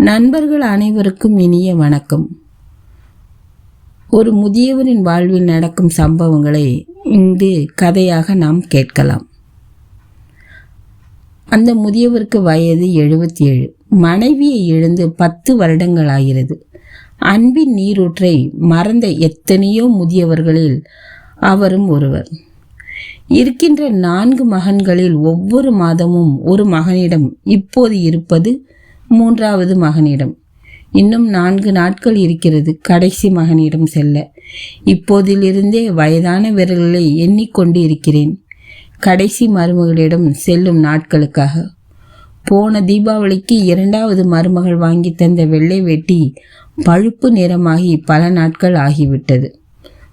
நண்பர்கள் அனைவருக்கும் இனிய வணக்கம். ஒரு முதியவரின் வாழ்வில் நடக்கும் சம்பவங்களை இங்கு கதையாக நாம் கேட்கலாம். அந்த முதியவருக்கு வயது எழுபத்தி ஏழு மனைவியை எழுந்து பத்து வருடங்கள் ஆகிறது அன்பின் நீரூற்றை மறந்த எத்தனையோ முதியவர்களில் அவரும் ஒருவர். இருக்கின்ற நான்கு மகன்களில் ஒவ்வொரு மாதமும் ஒரு மகனிடம் இப்போது இருப்பது மூன்றாவது மகனிடம். இன்னும் நான்கு நாட்கள் இருக்கிறது. கடைசி மகனிடம் செல்ல. இப்போதிலிருந்தே வயதான விரல்களை எண்ணிக்கொண்டு இருக்கிறேன் கடைசி மருமகளிடம் செல்லும் நாட்களுக்காக. போன தீபாவளிக்கு இரண்டாவது மருமகள் வாங்கி தந்த வெள்ளை வெட்டி பழுப்பு நிறமாகி பல நாட்கள் ஆகிவிட்டது.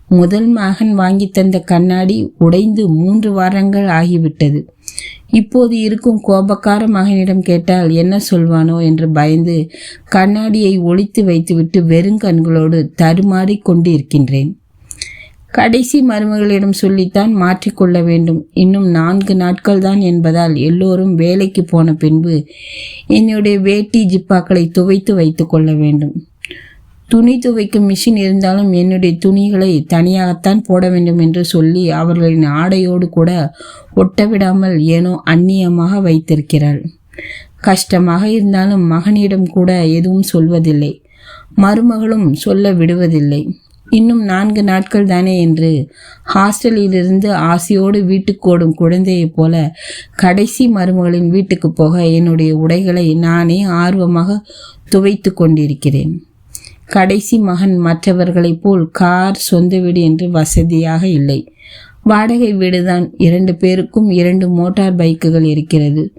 முதல் மகன் வாங்கி தந்த கண்ணாடி உடைந்து மூன்று வாரங்கள் ஆகிவிட்டது. இப்போது இருக்கும் கோபக்கார மகனிடம் கேட்டால் என்ன சொல்வானோ என்று பயந்து கண்ணாடியை ஒழித்து வைத்துவிட்டு வெறுங்கண்களோடு தருமாறி கொண்டு இருக்கின்றேன் கடைசி மருமகளிடம் சொல்லித்தான் மாற்றிக்கொள்ள வேண்டும். இன்னும் நான்கு நாட்கள் தான் என்பதால் எல்லோரும் வேலைக்கு போன பின்பு என்னுடைய வேட்டி ஜிப்பாக்களை துவைத்து வைத்து கொள்ள வேண்டும். துணி துவைக்கும் மிஷின் இருந்தாலும் என்னுடைய துணிகளை தனியாகத்தான் போட வேண்டும் என்று சொல்லி அவர்களின் ஆடையோடு கூட ஒட்டவிடாமல் ஏனோ அந்நியமாக வைத்திருக்கிறாள். கஷ்டமாக இருந்தாலும் மகனிடம் கூட எதுவும் சொல்வதில்லை. மருமகளும் சொல்ல விடுவதில்லை. இன்னும் நான்கு நாட்கள் தானே என்று ஹாஸ்டலிலிருந்து ஆசையோடு வீட்டுக்கு ஓடும் குழந்தையைப் போல கடைசி மருமகளின் வீட்டுக்கு போக என்னுடைய உடைகளை நானே ஆர்வமாக துவைத்து கொண்டிருக்கிறேன். கடைசி மகன் மற்றவர்களைப் போல் கார் சொந்த வீடு என்று வசதியாக இல்லை. வாடகை வீடுதான். இரண்டு பேருக்கும் இரண்டு மோட்டார் பைக்குகள் இருக்கிறது.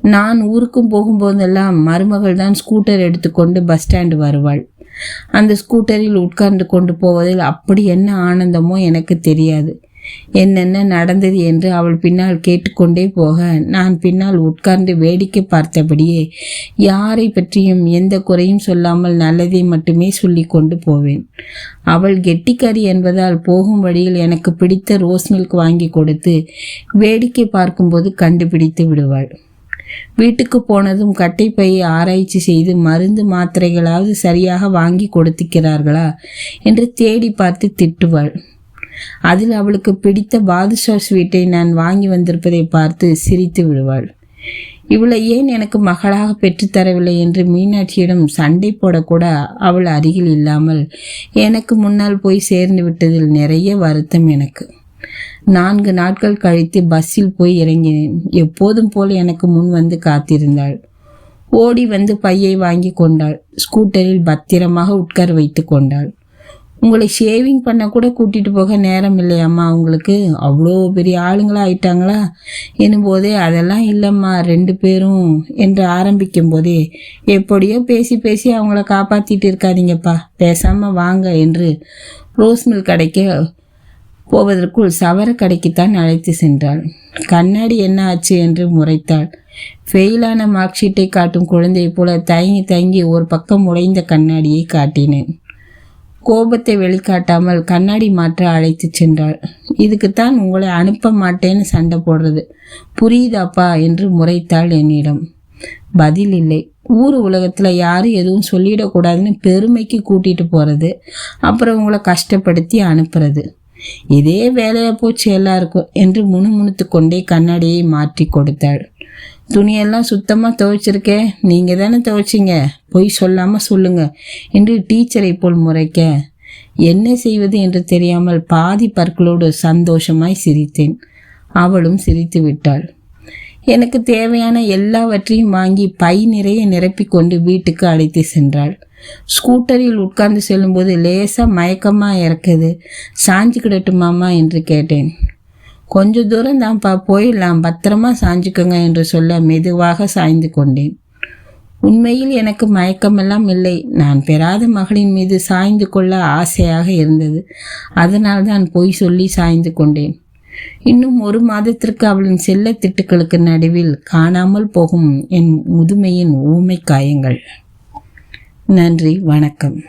நான் ஊருக்கும் போகும்போதெல்லாம் மருமகள் தான் ஸ்கூட்டர் எடுத்துக்கொண்டு பஸ் ஸ்டாண்டு வருவாள். அந்த ஸ்கூட்டரில் உட்கார்ந்து கொண்டு போவதில் அப்படி என்ன ஆனந்தமோ எனக்கு தெரியாது. என்னென்ன நடந்தது என்று அவள் பின்னால் கேட்டுக்கொண்டே போக நான் பின்னால் உட்கார்ந்து வேடிக்கை பார்த்தபடியே யாரை பற்றியும் எந்த குறையும் சொல்லாமல் நல்லதை மட்டுமே சொல்லி கொண்டு போவேன். அவள் கெட்டிக்காரி என்பதால் போகும் வழியில் எனக்கு பிடித்த ரோஸ் மில்க் வாங்கி கொடுத்து வேடிக்கை பார்க்கும்போது கண்டுபிடித்து விடுவாள். வீட்டுக்கு போனதும் கட்டைப்பையை ஆராய்ச்சி செய்து மருந்து மாத்திரைகளாவது சரியாக வாங்கி கொடுத்துக்கிறார்களா என்று தேடி பார்த்து திட்டுவாள். அதில் அவளுக்கு பிடித்த பாதுஷா ஸ்வீட்டை நான் வாங்கி வந்திருப்பதை பார்த்து சிரித்து விடுவாள். இவளை ஏன் எனக்கு மகளாக பெற்றுத்தரவில்லை என்று மீனாட்சியிடம் சண்டை போடக்கூட அவள் அருகில் இல்லாமல் எனக்கு முன்னால் போய் சேர்ந்து விட்டதில் நிறைய வருத்தம் எனக்கு. நான்கு நாட்கள் கழித்து பஸ்ஸில் போய் இறங்கினேன். எப்போதும் போல் எனக்கு முன் வந்து காத்திருந்தாள். ஓடி வந்து பையை வாங்கி கொண்டாள். ஸ்கூட்டரில் பத்திரமாக உட்கார் வைத்து கொண்டாள். உங்களை ஷேவிங் பண்ண கூட கூட்டிகிட்டு போக நேரம் இல்லையாம்மா அவங்களுக்கு அவ்வளோ பெரிய ஆளுங்களா ஆயிட்டாங்களா? போதே அதெல்லாம் இல்லைம்மா. ரெண்டு பேரும் என்று ஆரம்பிக்கும் போதே எப்படியோ பேசி பேசி அவங்கள காப்பாற்றிட்டு இருக்காதீங்கப்பா. பேசாமல் வாங்க என்று ரோஸ் மில் கடைக்கு போவதற்குள் சவர கடைக்குத்தான் அழைத்து சென்றாள். கண்ணாடி என்ன ஆச்சு என்று முறைத்தாள். ஃபெயிலான மார்க் ஷீட்டை காட்டும் குழந்தையை போல தயங்கி தயங்கி ஒரு பக்கம் உடைந்த கண்ணாடியை காட்டினேன். கோபத்தை வெளிக்காட்டாமல் கண்ணாடி மாற்ற அழைத்து சென்றாள். இதுக்குத்தான் உங்களை அனுப்ப மாட்டேன்னு சண்டை போடுறது. புரியுதாப்பா? என்று முறைத்தாள் என்னிடம். பதில் இல்லை. ஊர் உலகத்தில் யாரும் எதுவும் சொல்லிடக்கூடாதுன்னு பெருமைக்கு கூட்டிகிட்டு போகிறது அப்புறம் உங்களை கஷ்டப்படுத்தி அனுப்புறது. இதே வேலையாக போச்சு எல்லாருக்கும் என்று முணுமுணுத்து கொண்டே கண்ணாடியை மாற்றி கொடுத்தாள். துணியெல்லாம் சுத்தமாக துவைச்சிருக்கே நீங்கள் தானே துவைச்சிங்க? பொய் சொல்லாமல் சொல்லுங்க என்று டீச்சரை போல் முறைக்க என்ன செய்வது என்று தெரியாமல் பாதி பற்களோடு சந்தோஷமாய் சிரித்தேன். அவளும் சிரித்து விட்டாள். எனக்கு தேவையான எல்லாவற்றையும் வாங்கி பை நிறைய நிரப்பிக்கொண்டு வீட்டுக்கு அழைத்து சென்றாள். ஸ்கூட்டரில் உட்கார்ந்து செல்லும்போது லேசாக மயக்கமாக இறக்குது. சாஞ்சு கிடட்டுமாமா என்று கேட்டேன். கொஞ்ச தூரம் தான்ப்பா போயிடலாம். பத்திரமா சாஞ்சுக்கோங்க என்று சொல்ல மெதுவாக சாய்ந்து கொண்டேன். உண்மையில் எனக்கு மயக்கமெல்லாம் இல்லை. நான் பெறாத மகளின் மீது சாய்ந்து கொள்ள ஆசையாக இருந்தது. அதனால் தான் பொய் சொல்லி சாய்ந்து கொண்டேன். இன்னும் ஒரு மாதத்திற்கு அவளின் செல்ல திட்டுக்களுக்கு நடுவில் காணாமல் போகும் என் முதுமையின் ஊமை காயங்கள் நன்றி வணக்கம்.